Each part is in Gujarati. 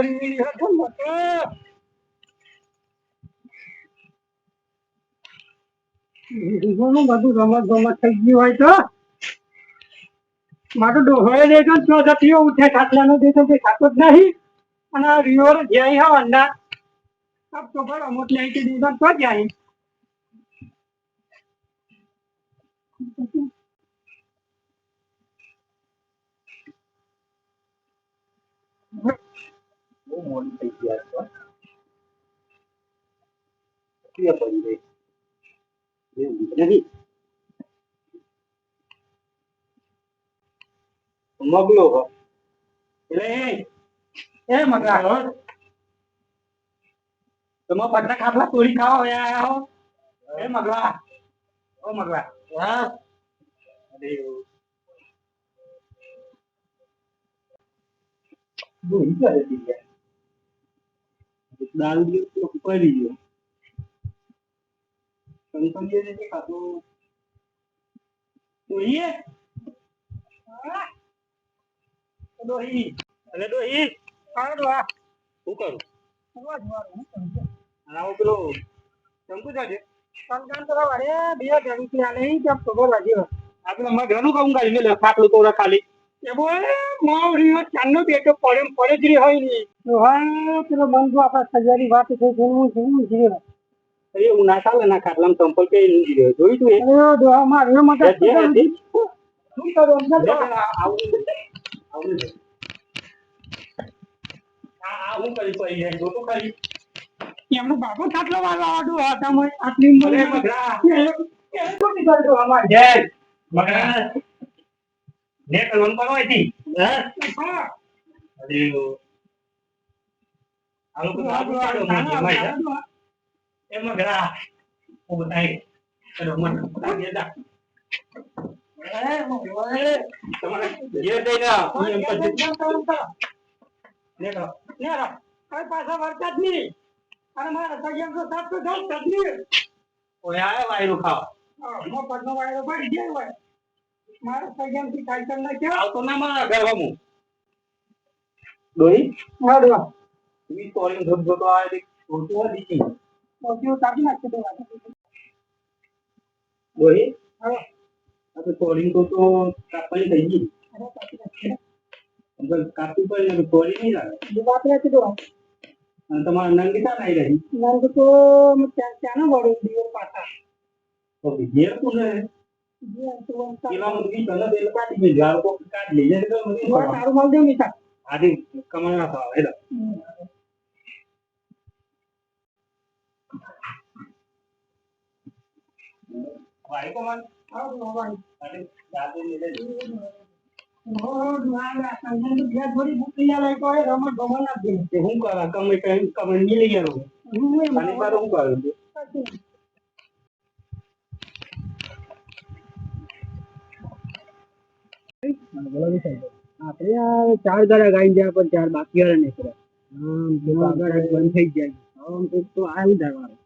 કરી હતો મતો ઘણું બધું રમત ગમત થઈ ગયું હોય તો. મારું ડોહોએ દેખો તો જતીઓ ઉઠે ખાટલાનો દેખો તે ખાતો જ નહીં. અને આ રીવર જાય હા, અંડા. અબ તો બરો રમત લઈ કે દીધા તો જાય બહુ મોડી થઈ ગયા છે ક્યાં પડી ગઈ એવું નથી મગલો હો. એટલે એ એ મગરા હો તમે પટના ખાટલા ચોરી ખાવા હોય આયા હો એ મગલા ઓ મગલા હા અરે દોરી જેવું તો પડી ગયો કંપનીએ જે ખાતો જોઈએ ડોહી અરે ડોહી ડોહા શું કરું? કહું છું. પેલો શંકુ તો વારે બે ઘણી ત્યાં નહીં જબ ખબર લાગી હોય. આ ઘરનું કામ કાઢી મેલે ખાટલું તો ખાલી. એ બોલ માવ રીયો ચાંદનો બેટો જ રહી હોયની ડોહા પેલો બંધુ આપણા સજારી વાત થઈ ગઈ હું જીવું જીવે અરે હું ના ચાલે ના ખાટલામાં ચંપલ પહેરી નથી રહ્યો જોયું તું એ અરે ડોહા માર્યો મત. શું કરું પેલા આવું આવું આ હું કરી પડી જાય જોતો કરી એમનો બાપો ખાટલો વાળવા આડો હતા મોય આટલી ઉંમરે મગરા એ તો નીકળ ડોહા જય મગરા ને કરવાનું પણ હોય તી. હે? અરે આ લોકો સારું કાઢો મને એમાં મગરા ઓ બતાય ચલો મન લાગે દા એ મગરા તમારે જે દઈ ના હું એમ પછી ને કરો પાછા વરસાદની અને મારા સગિયા તો સાત તો જાય ચટણી ઓય આ વાયરો ખાવ. પડી જાય હોય. મારા સગિયા થી કાઈ ના કેવા આવતો ના મારા ઘર હમું. ડોહી? હા ડોહા. ઈ સોરી ધોધ ધોતો આવે તે ધોતો દીધી ઓછું કાપી નાખી દો હવે આ તો સોરી તો તો કાપવાની થઈ ગઈ. અરે કાપી ને નહીં લાગે. દો અને તમારા નહીં રહી? નંગ તો ત્યાંનો વડો દિયો પાછા. તો ઘેર તું ને જે તો વંશા પેલા મુર્ગી તને તેલ કાઢી દે જાર કો કાઢી લઈ જાય તો મને ડોહા તારું માલ દે મીઠા આધી કમાણા થવા હેડા વાય કો મન હા ડોહા આધી દાદે લઈ લે ઓ ડોહા આ સંજન તો ઘેર થોડી ભૂખી આલે તો એ રમત ગમન ના દે તે હું કરા કમે કઈ કમે મિલી ગયો હું એમ ખાલી બાર આપણે આ ચાર ગાડા ગાઈ ગયા પણ ચાર બાકી વાળા નીકળ્યા. જ બંધ થઈ જાય આમ તો આવ્યું ધરવાળો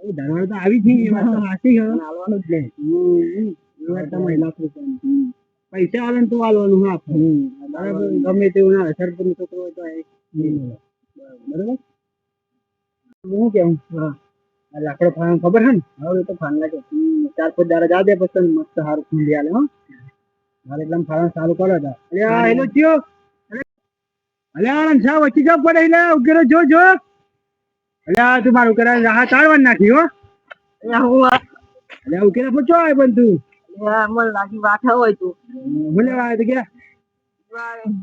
આવ્યું તો આવી થઈ એમાં તો હાસી ગયો હાલવાનું જ નહીં. એમાં તમે લાખ રૂપિયા પૈસા વાળાને તો હાલવાનું હા બરાબર? ગમે તેવું ના સરપંચ છોકરો હોય તો એ બરાબર? હું કેવું? હા. લાકડો ફાન ખબર હે ને? હવે તો ફાન લાગે ચાર પાંચ દાડા જા દે પછી મસ્ત સારું ખુલ્લી આલે હો. મારે એકદમ ચાલુ કરો હતા અરે આ હેલો થયો અલે આનંદ સા વચ્ચે જો પડે એટલે ઉકેલો જો જો. અલે આ તું મારું કરે રાહ તાળવાન નાખી હો. અલે ઉકેલો પૂછો આય પણ તું? મને લાગી વાઠા હોય તું. તો કે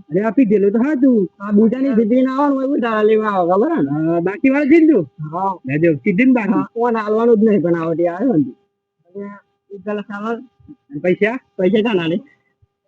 અરે આપી દેલું તો હા તું. આ બુટાની ના આવવાનું હોય બુટા લેવા આવો ખબર ને? બાકી વાળા જીંદુ હા. લેજો સીધી ને બાકી. કોણ હાલવાનું જ નહીં પણ આવડે આવ્યો ને અને પૈસા? પૈસા ક્યાં ના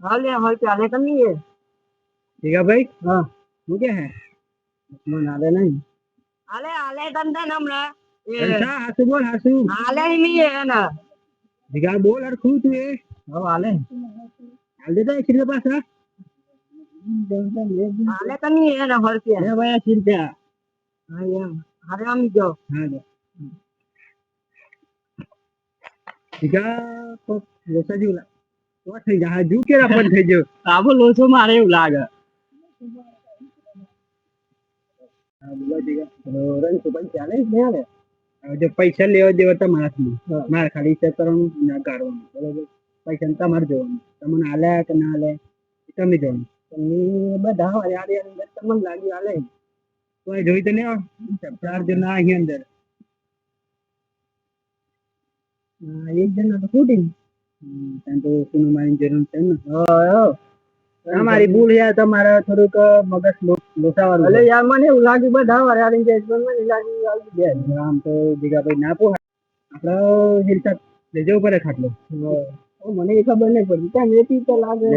બન જાઉં અને પૈસા હા લે હવે ચાલે કમી હે ઠીક હે ભાઈ હા શું કે હે મને આલે નહીં આલે આલે તન તન હમણાં એ પૈસા હાસુ બોલ હાસુ આલે નહીં એને જીગા બોલ અરખું તું એ હવે આલે હાલ દે તો એક રૂપિયા પાછા આલે તો નહીં એને હરખી અરે ભાઈ અસી રૂપિયા હા એમ હારે આમી ગયો હા દે જીગા તો લોસા જેવું લાગે તો થઈ જાય. હજુ કેરા પણ થઈ ગયો કાબુ લોચો મારે એવું લાગે. પૈસા જ જો લેવા દેવા તમારા મારે ખાલી ચેક કરવાનું ના કાઢવાનું. બરોબર? પૈસા ને તમારે જોવાનું. તમને હાલે કે ના હાલે તમે જોવાનું. તમને બધા યાર અંદર તમને લાગ્યું હાલે કોઈ જોઈ તો નહીં ચાર જણા અહીં અંદર. એક જણા તો ખૂટી ત્યાં તો સુનું મારી જરૂર છે ને? તમારી ભૂલ યાર તમારે થોડુંક મગજ લોસાવાનું એટલે યાર મને એવું લાગ્યું બધા વાર યાર કે મને લાગ્યું આવી આમ તો જીગાભાઈ ના પોહાય. આપડે હિલચાલ લેજો પડે ખાટલો. મને એ ખબર નહીં પડતી. ત્યાં મેથી તો લાગે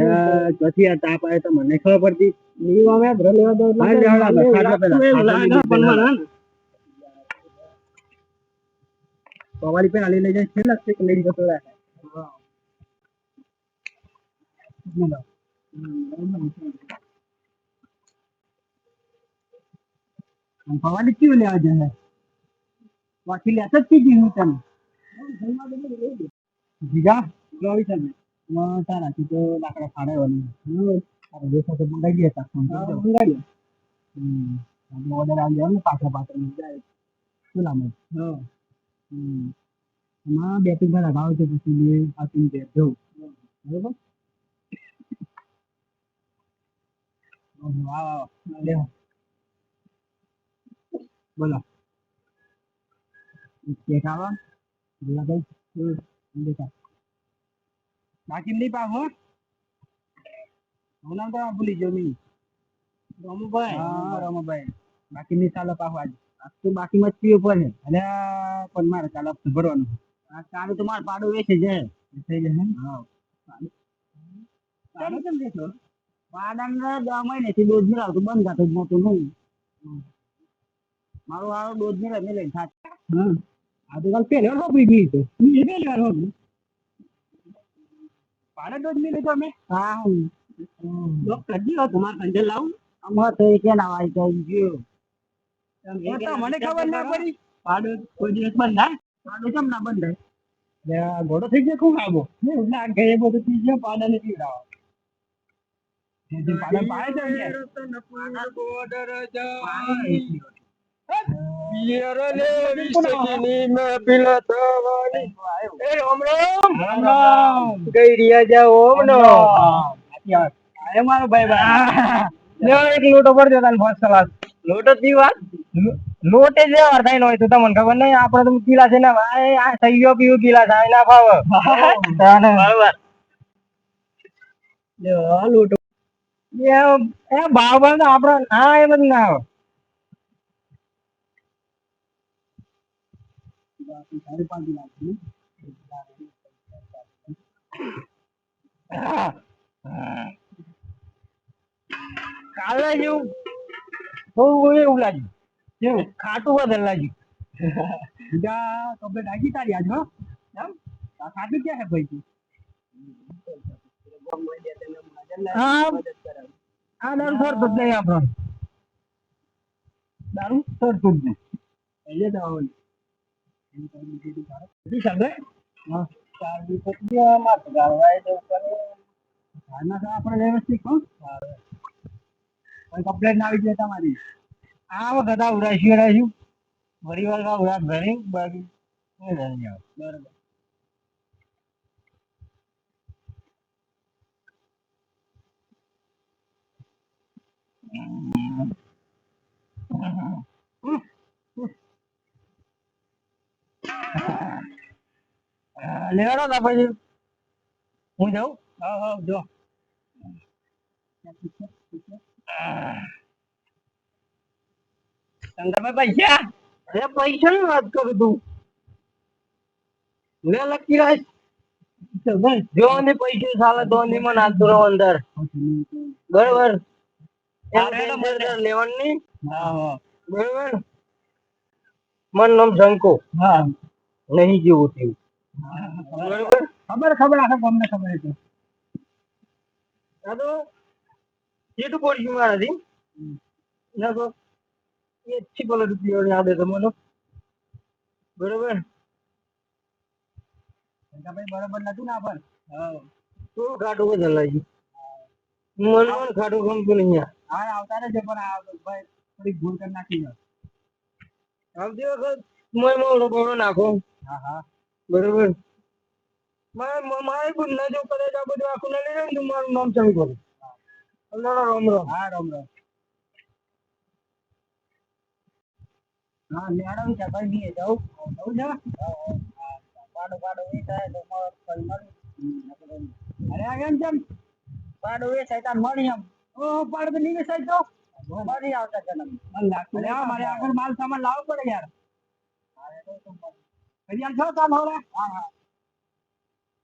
પછી આ તાપ આવે તો મને ખબર પડતી. ની વામે ઘર લેવા દો હા, ખાટલો પેલા, પેલા. પવાલી પર આલી લઈ જાય છે લાગશે કે લઈ જતો રહે આમ પવાલી કેવું લેવા જાય બાકી લેતા જ કીધી હું તને જીગા લોવી તમે ને એમાં તારા થી તો લાકડા ફાડે તારા દેશા તો મંગાઈ ગયા તા હમ. ઓર્ડર આવી જાય ને પાછા પાછળ જાય નામ એમાં બે ત્રણ વાર અગાઉ છે પછી આ તીન બે જવું બરોબર ઓહો, આવો, આવો, લેવો. બોલો આવો ગુલાબભાઈ દેખા બાકી નહીં પાવ હો નામ તો ભૂલી ગયો મી રમુભાઈ હા રમુભાઈ બાકી નહીં ચાલો પાહો. આજ આજ તો બાકીમાં જ પીવું પડે અને પણ મારે ચાલો હપ્તો ભરવાનો આ કાલે તો મારે પાડો વેચે છે થઈ જશે હા પાડો કેમ વેચો પાડાને દસ મહિનેથી દૂધ મિલાવતું બંધ થતું મોટું નહીં. મારું આ દૂધ મિલાવ મિલે થાત હા આ તો કાલ પહેલી વાર વાપરી ગઈ તો એ પહેલી વાર હોપી. પાડે દૂધ મિલે તો અમે હા. ડોક્ટર જીવો તમારે કંજે લાવું. અમાર તો એ કેના વાય કઈ ગયો. એ તો મને ખબર ના પડી. પાડો કોઈ દિવસ બંધ થાય? પાડો કેમ ના બંધ થાય? ઘોડો થઈ ગયો ખૂબ આવો ના ગયે બધું થઈ ગયો પાડા ને પીવડાવો પાડા પાડે છે મારો ભાઈ ભાઈ એક લોટો પર તને ફર્સ્ટ ક્લાસ લોટો પીવા લોટે જે વાર થાય હોય તો તમને ખબર નહીં. આપણે તો છે ને ભાઈ આ થઈ ગયો પીવું ગીલા થાય ના ફાવે. લોટો એ એ ભાવ ભાવ તો આપણો ના એ બધું ના કાલે જેવું થોડું એવું લાગ્યું. કેવું ખાટું વધારે લાગ્યું. બીજા કમ્પ્લેટ આગી તારી આજ હો. ખાટું ક્યાં છે ભાઈ હા. આ દારૂ સરતું જ નહીં આપણો. દારૂ સરતું જ નહીં. એટલે તો આવું હા. ચાર દિવસ માથું ગાળવાય તો ઉપર ઘરના તો આપણે વ્યવસ્થિત હો. કોઈ કમ્પ્લેટ ના આવી જાય તમારી. આ વખત આ ઉરાશી ઉરાશ્યું ફરી વાર ઉરાશ ભર્યું બાકી ભરી બરોબર. લેવાનો તા પછી? હું જાઉં? હા હા, જો. શંકરભાઈ પૈસા? અરે પૈસા ની વાત કરું તું લે, લકી રાજ. જો ને પૈસા સાલા દોની માં નાખતો રહો અંદર. બરોબર? લેવાનું બરોબર? મન નામ શંકો. હા. નહીં જેવું થયું. બરોબર? ખબર ખબર આખા ગામને ખબર છે દાદો જેટલું પડ્યું મારાથી તો એ બોલો રૂપિયો યાદ હતો મને બરોબર? ભાઈ બરોબર નતું ના પણ થોડું વધારે લાગ્યું. મને પણ ખાટું ગમતું નહીં યાર. હા આવતા રહેશે પણ આ ભાઈ થોડી ભૂલ કરી નાખી છે. આવતી વખત મોય મોડો બોડો નાખો હા હા બરોબર મારે મારે પણ ના જો કદાચ આ બધું આખું ના લઈ જાય ને તો મારું નામ ચાલુ કરું અલ્લાહ રામ રામ હા રામ રામ હા મેડમ છે ભાઈ નહીં જાઉં જાઉં છે પાડો પાડો એ થાય તો મળે ફરી મળી અરે આ કેમ છે પાડો એ શૈતાન મળી એમ તો નહીં વેચાય તો મળી આવતા આ મારે આગળ માલ સામાન લાવવો પડે યાર. આમ છો કામ હવે? હા હા.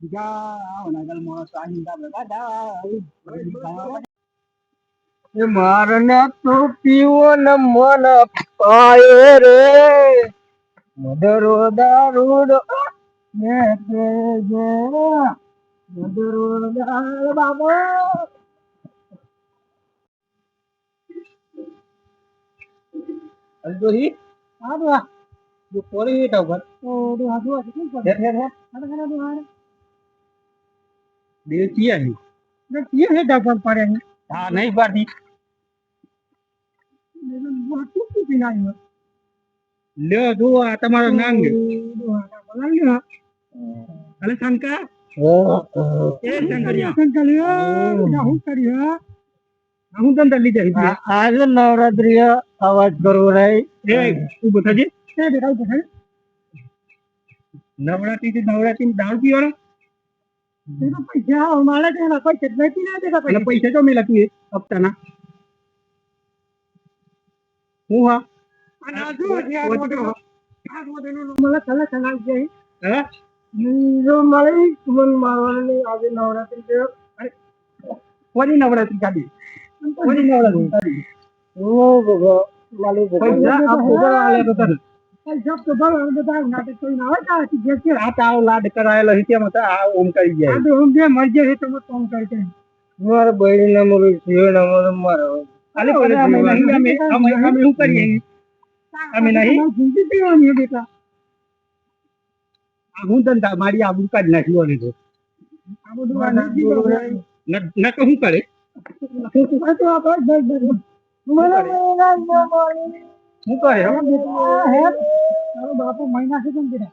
બીજા આવો, ને આગળ માણસ આવીને બધા મારને તું પીવો ને મન પાય રે. મધરો દારૂડો ને બાબો. અલ તો હી આ તો જો પોરી હેઠા ઉપર ઓ તો હાથો હાથ કેમ કરે હેઠ હેઠ. હેઠ હાથ હાથ હાથ બે ચિયા હી બે ચિયા હેઠા ઉપર પડે હા નહીં પાડતી. લ્યો જો આ તમારો નામ લ્યો અલે શંકા એ શંકરિયા શંકરિયા. હું. કર્યો હું તને લીધે આજે નવરાત્રી અવાજ કરવો રહી એ ઊભો થજે એ બેટા ઊભો નવરાત્રી થી નવરાત્રી દાળ પીવાનો? પૈસા મારે ત્યાં પૈસા પી ના દેતા પૈસા પૈસા તો મેં લખ્યું હપ્તાના. હું હા? નવરાત્રી કાઢી આ બધા આ જે આ લાડ કરાયેલો આ જાય ઓમ જે મરજે છે ઓમ કરી મારા ના મરો જીવ ના મરો મારો અલે પણ અમે નહીં અમે અમે અમે શું કરીએ અમે નહીં જિંદગી પીવાની બેટા આ હું ધંધા મારી નાખ્યું તો આ બધું આ નથી કરવું. ન તો શું કરે શું કરે બાપુ મહિના છે કેમ બેટા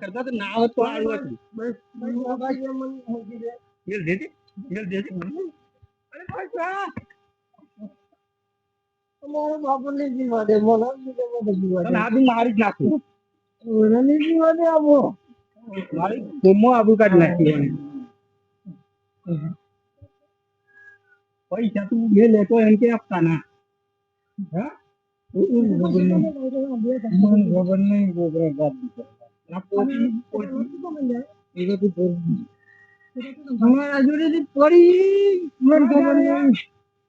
કરતા તો ના હોત તો સારું હતું. મેલ દેજે મેલ દેજે અરે ભાઈ તમારો બાપુ ને જીવા દે મને જીવા દે આ બી મારી નાખું. મને જીવા દે આવો. ગોમો આબુ કાઢ નાખી પૈસા તું બે લેતો એમ કે આપતા ના હા ખબર નહીં ગોબરા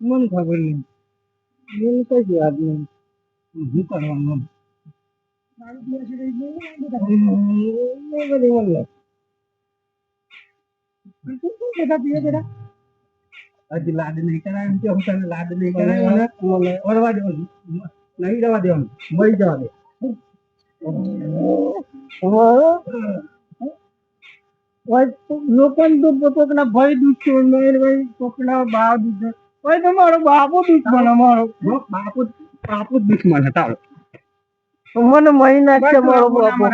મને ખબર ખબર નહીં. કઈ યાદ નહીં. શું કરવાનું? હજી લાડ નહીં કરાય એમ કે તને લાડ નહીં કરાય દેવાનું નહીં જવા દેવાનું મળી જવા દે. લોકોને તો પોતાના ભાઈ દુશ્મન મેર ભાઈ પોતાના બા દુશ્મન ભાઈ તમારો બાપુ દુશ્મન અમારો. બાપુ બાપુ દુશ્મન હતા મને મહિના છે મારો બાપો.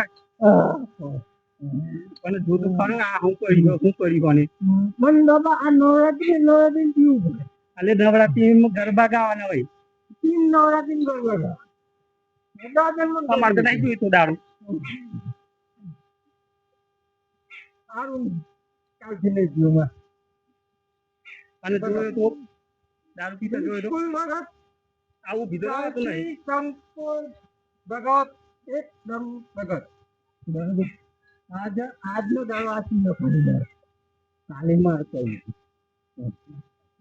મને જો તો ખરો આ હું કરી હું કરી કોને મન બાબા આ નવરાત્રી નવરાત્રી પીવું પડે એટલે નવરાત્રી ગરબા ગાવાના હોય. તીન નવરાત્રી ગરબા ગાવા. તમારે તો નહીં જોઈતું દારૂ. સારું કાલથી નહીં પીવું અને જોયો તો દારૂ પીતો જોયો તો? આવું પીધો આવતું નહીં? સંપૂર્ણ ભગત એકદમ ભગત. બરાબર. આજ આજનો દાડો આ સિંહ પડી જાય કાલે માર કહ્યું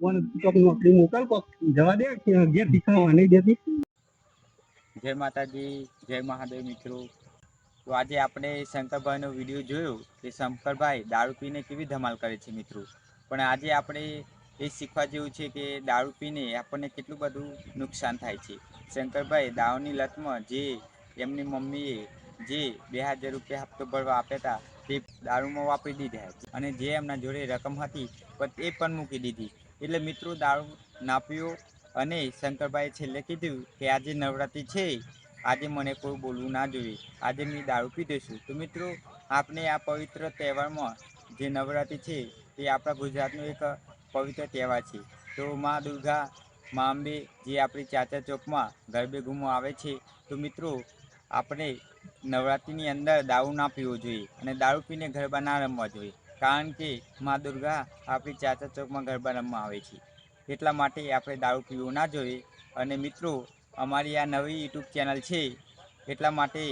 કોણ કોક નોકરી મોકલ કોક જવા દે કે ઘેર શીખવા નહીં દેતી. જય માતાજી જય મહાદેવ મિત્રો. તો આજે આપણે શંકરભાઈનો વીડિયો જોયો કે શંકરભાઈ દારૂ પીને કેવી ધમાલ કરે છે મિત્રો? પણ આજે આપણે એ શીખવા જેવું છે કે દારૂ પીને આપણને કેટલું બધું નુકસાન થાય છે. શંકરભાઈ દારૂની લતમાં જે એમની મમ્મીએ જે બે હજાર રૂપિયા હપ્તો ભરવા આપ્યા હતા, તે દારૂમાં વાપરી દીધા અને જે એમના જોડે રકમ હતી, પણ એ પણ મૂકી દીધી. એટલે મિત્રો, દારૂ ના પીવો અને શંકરભાઈએ છેલ્લે કીધું કે આજે નવરાત્રિ છે, આજે મને કોઈ બોલવું ના જોઈએ. આજે મેં દારૂ પીધો છું તો મિત્રો આપણે આ પવિત્ર તહેવારમાં જે નવરાત્રિ છે તે આપણા ગુજરાતનું એક પવિત્ર તહેવાર છે. તો મા દુર્ગા, મા અંબે જે આપણી ચાચા ચોકમાં ગરબે ગુમો આવે છે, તો મિત્રો આપણે નવરાત્રિની અંદર દારૂ ના પીવો જોઈએ અને દારૂ પીને ગરબા ના રમવા જોઈએ. કારણ કે મા દુર્ગા આપણી ચાચા ચોકમાં ગરબા રમવા આવે છે. એટલા માટે આપણે દારૂ પીવું ના જોઈએ. અને મિત્રો, અમારી આ નવી યુટ્યુબ ચેનલ છે, એટલા માટે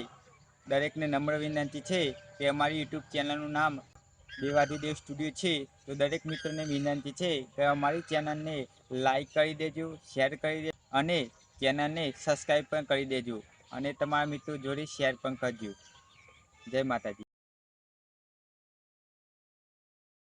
દરેકને નમ્ર વિનંતી છે કે અમારી યુટ્યુબ ચેનલનું નામ દેવાધિદેવ સ્ટુડિયો છે, તો દરેક મિત્રોને વિનંતી છે કે અમારી ચેનલને લાઈક કરી દેજો શેર કરી દેજો અને ચેનલને સબસ્ક્રાઈબ પણ કરી દેજો અને તમારા મિત્રો જોડે શેર પણ કરજો. જય માતાજી.